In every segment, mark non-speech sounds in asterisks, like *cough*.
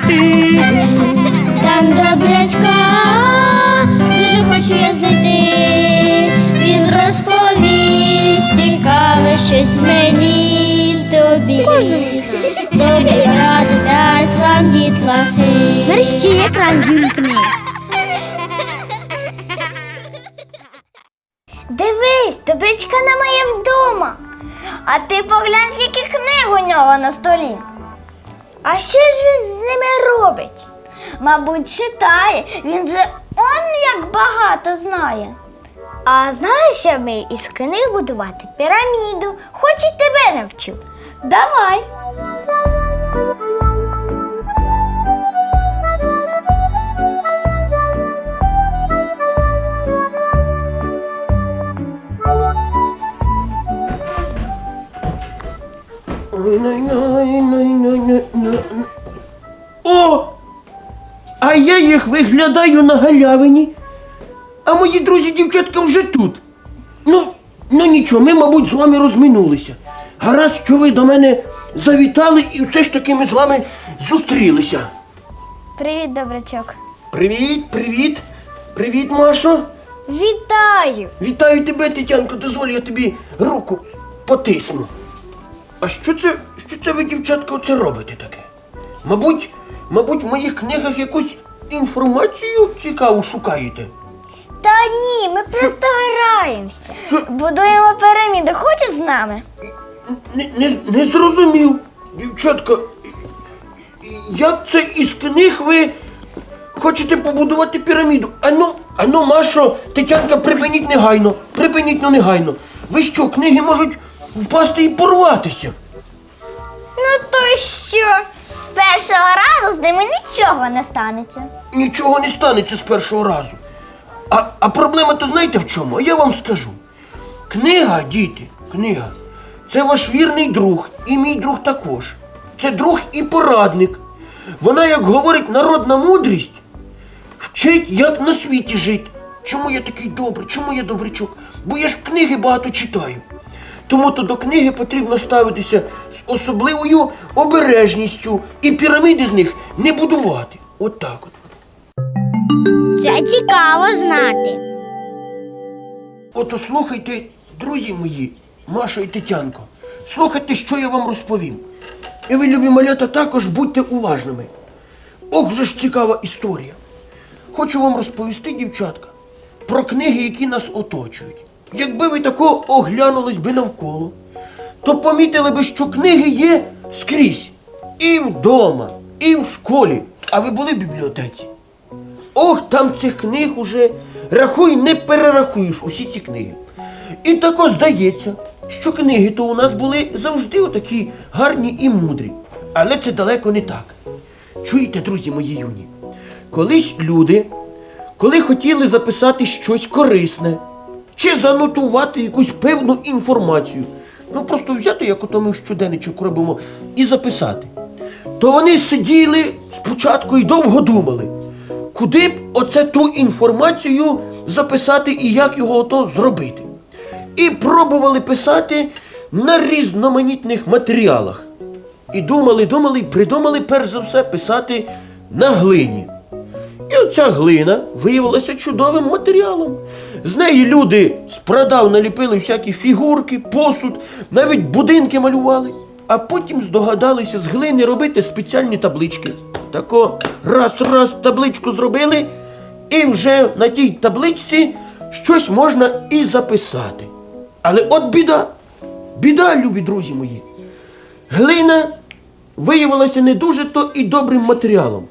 піти. Там добрячка, дуже хочу я знайти. Він розповість цікаве щось мені тобі. Добрі ради дасть вам дітлахи. Мерщі екран вімкни. Дивись, добрячка немає вдома. А ти поглянь, скільки книг у нього на столі. А що ж він з ними робить? Мабуть, читає, він же он як багато знає. А знаєш, я вмію із книг будувати піраміду? Хоч і тебе навчу. Давай. О! А я їх виглядаю на галявині. А мої друзі дівчатка вже тут. Ну, ну нічого, ми, мабуть, з вами розминулися. Гаразд, що ви до мене завітали і все ж таки ми з вами зустрілися. Привіт, добрячок. Привіт, привіт, привіт, Машо. Вітаю! Вітаю тебе, Тетянко, дозволь, я тобі руку потисну. А що це, що це ви, дівчатка, оце робите таке? Мабуть, мабуть, в моїх книгах якусь інформацію цікаву шукаєте. Та ні, ми просто граємося. Що? Будуємо піраміду. Хочеш з нами? Не, не, не зрозумів, дівчатка. Як це із книг ви хочете побудувати піраміду? Ану, ану, Машо, Тетянка, припиніть негайно, припиніть ну негайно. Ви що, книги можуть впасти і порватися? Ну то що? З першого разу з ними нічого не станеться. Нічого не станеться з першого разу. А, а проблема то знаєте в чому? А я вам скажу. Книга, діти, книга, це ваш вірний друг, і мій друг також. Це друг і порадник. Вона, як говорить народна мудрість, вчить, як на світі жити. Чому я такий добрий? Чому я добрячок? Бо я ж в книги багато читаю. Тому то до книги потрібно ставитися з особливою обережністю і піраміди з них не будувати. От так от. Це цікаво знати. Ото слухайте, друзі мої, Маша і Тетянко, слухайте, що я вам розповім. І ви, любі малята, також будьте уважними. Ох, вже ж цікава історія. Хочу вам розповісти, дівчатка, про книги, які нас оточують. Якби ви тако оглянулись би навколо, то помітили би, що книги є скрізь. І вдома, і в школі. А ви були в бібліотеці? Ох, там цих книг уже рахуй, не перерахуєш усі ці книги. І тако здається, що книги то у нас були завжди отакі гарні і мудрі. Але це далеко не так. Чуєте, друзі мої юні? Колись люди, коли хотіли записати щось корисне, чи занотувати якусь певну інформацію, ну просто взяти, як ото ми щоденничок робимо, і записати, то вони сиділи спочатку і довго думали, куди б оце ту інформацію записати і як його ото зробити. І пробували писати на різноманітних матеріалах. І думали, думали, і придумали перш за все писати на глині. І оця глина виявилася чудовим матеріалом. З неї люди з прадав наліпили всякі фігурки, посуд, навіть будинки малювали, а потім здогадалися з глини робити спеціальні таблички. Тако раз-раз табличку зробили, і вже на тій табличці щось можна і записати. Але от біда, біда, любі друзі мої. Глина виявилася не дуже то і добрим матеріалом.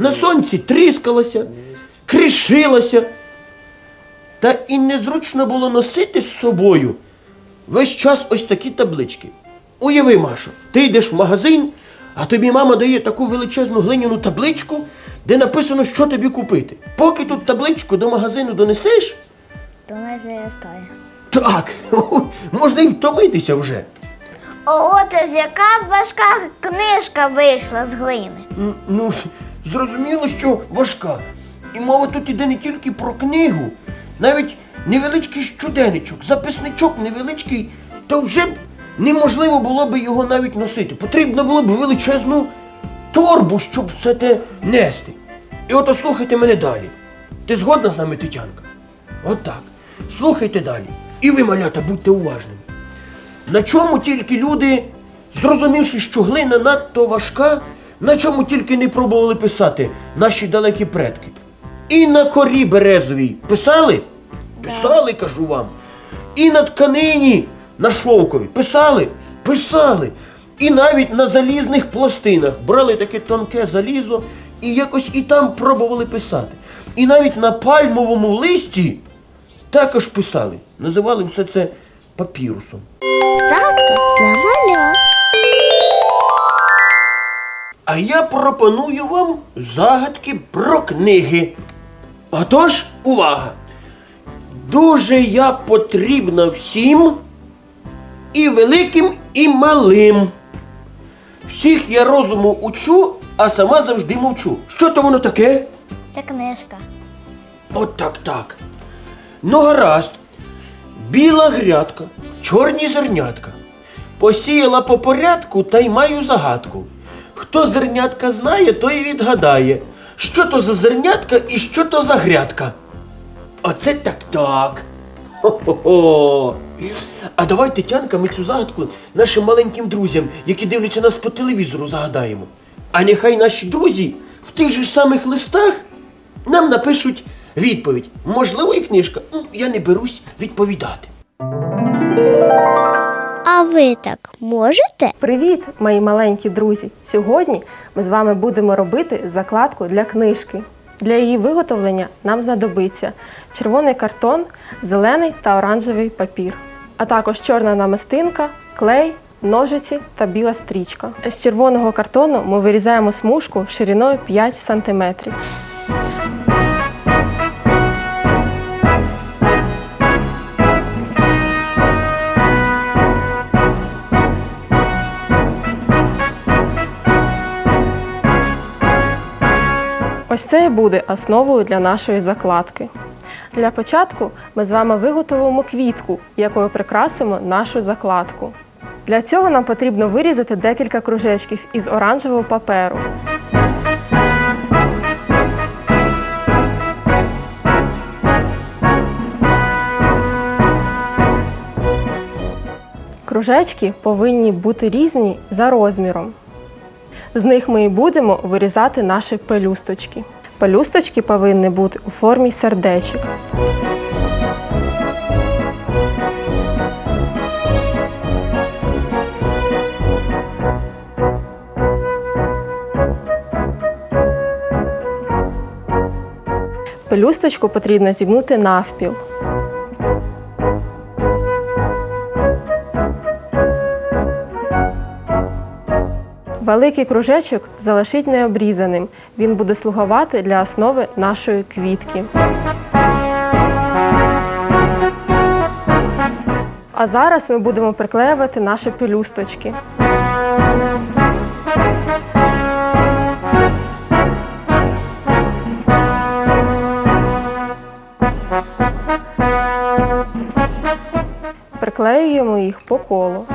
На сонці тріскалася, кришилася. Та і незручно було носити з собою весь час ось такі таблички. Уяви, Машо, ти йдеш в магазин, а тобі мама дає таку величезну глиняну табличку, де написано, що тобі купити. Поки тут табличку до магазину донесеш, То не стає. так, *laughs* можна і втомитися вже. Ого, це ж яка важка книжка вийшла з глини. Ну, зрозуміло, що важка. І мова тут іде не тільки про книгу, навіть невеличкий щоденничок, записничок невеличкий, то вже б неможливо було б його навіть носити. Потрібно було б величезну торбу, щоб все те нести. І ото слухайте мене далі. Ти згодна з нами, Тетянка? От так. Слухайте далі. І ви, малята, будьте уважними. На чому тільки люди, зрозумівши, що глина надто важка, на чому тільки не пробували писати наші далекі предки. І на корі березовій писали? Писали, кажу вам. І на тканині на шовкові писали? Писали. І навіть на залізних пластинах брали таке тонке залізо і якось і там пробували писати. І навіть на пальмовому листі також писали. Називали все це папірусом. Загадка для малят. А я пропоную вам загадки про книги. А тож, увага! Дуже я потрібна всім, і великим, і малим. Всіх я розуму учу, а сама завжди мовчу. Що то воно таке? Це книжка. От так так. Ну, гаразд. Біла грядка, чорні зернятка. Посіяла по порядку та й маю загадку. Хто зернятка знає, той і відгадає, що то за зернятка і що то за грядка. Оце так так. Хо-хо-хо. А давай, Тетянка, ми цю загадку нашим маленьким друзям, які дивляться нас по телевізору, загадаємо. А нехай наші друзі в тих же самих листах нам напишуть відповідь. Можливо, і книжка. Ну, Я не берусь відповідати. А ви так можете? Привіт, мої маленькі друзі! Сьогодні ми з вами будемо робити закладку для книжки. Для її виготовлення нам знадобиться червоний картон, зелений та оранжевий папір, а також чорна намистинка, клей, ножиці та біла стрічка. З червоного картону ми вирізаємо смужку шириною 5 см. Ось це і буде основою для нашої закладки. Для початку ми з вами виготовимо квітку, якою прикрасимо нашу закладку. Для цього нам потрібно вирізати декілька кружечків із оранжевого паперу. Кружечки повинні бути різні за розміром. З них ми і будемо вирізати наші пелюсточки. Пелюсточки повинні бути у формі сердечок. Пелюсточку потрібно зігнути навпіл. Великий кружечок залишить необрізаним. Він буде слугувати для основи нашої квітки. А зараз ми будемо приклеювати наші пелюсточки. Приклеюємо їх по колу.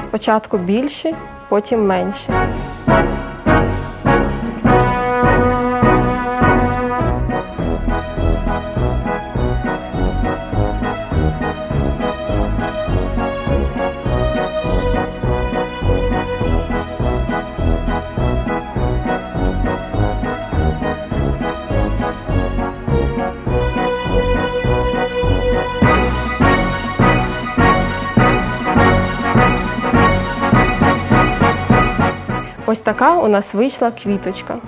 Спочатку більші, потім менші. Ось така у нас вийшла квіточка.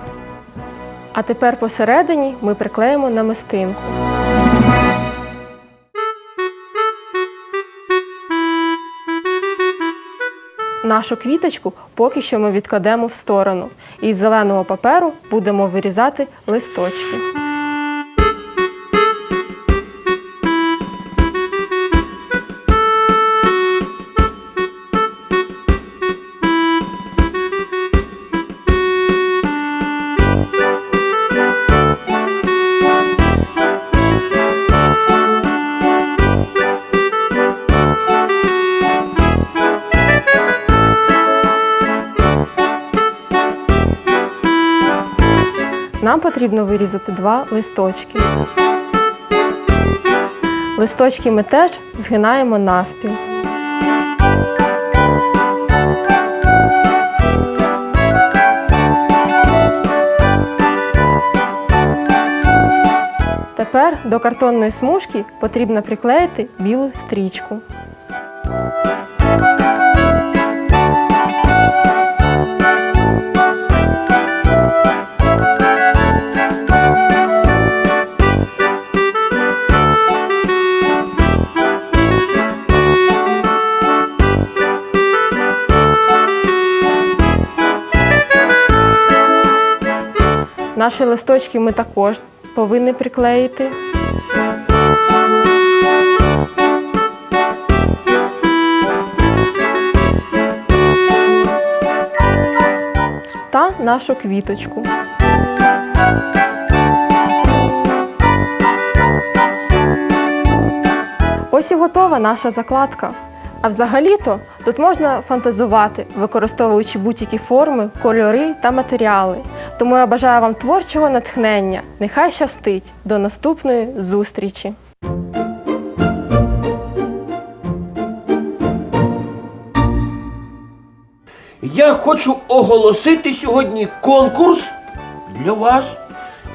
А тепер посередині ми приклеїмо намистинку. Нашу квіточку поки що ми відкладемо в сторону. І з зеленого паперу будемо вирізати листочки. Нам потрібно вирізати два листочки. Листочки ми теж згинаємо навпіл. Тепер до картонної смужки потрібно приклеїти білу стрічку. Наші листочки ми також повинні приклеїти. Та нашу квіточку. Ось і готова наша закладка. А взагалі-то тут можна фантазувати, використовуючи будь-які форми, кольори та матеріали. Тому я бажаю вам творчого натхнення. Нехай щастить! До наступної зустрічі! Я хочу оголосити сьогодні конкурс для вас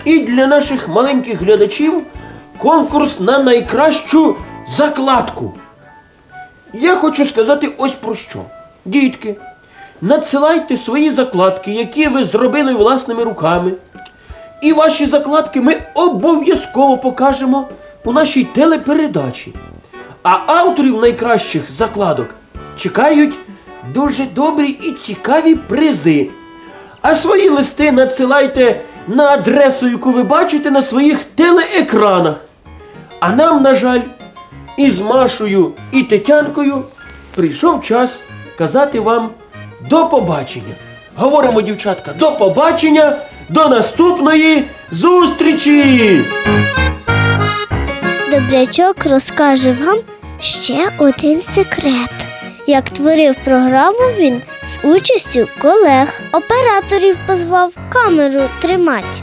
і для наших маленьких глядачів. Конкурс на найкращу закладку. Я хочу сказати ось про що. Дітки, надсилайте свої закладки, які ви зробили власними руками. І ваші закладки ми обов'язково покажемо у нашій телепередачі. А авторів найкращих закладок чекають дуже добрі і цікаві призи. А свої листи надсилайте на адресу, яку ви бачите на своїх телеекранах. А нам, на жаль, із Машою і Тетянкою прийшов час казати вам до побачення. Говоримо, дівчатка, до побачення, до наступної зустрічі! Добрячок розкаже вам ще один секрет. Як творив програму він з участю колег, операторів позвав камеру тримать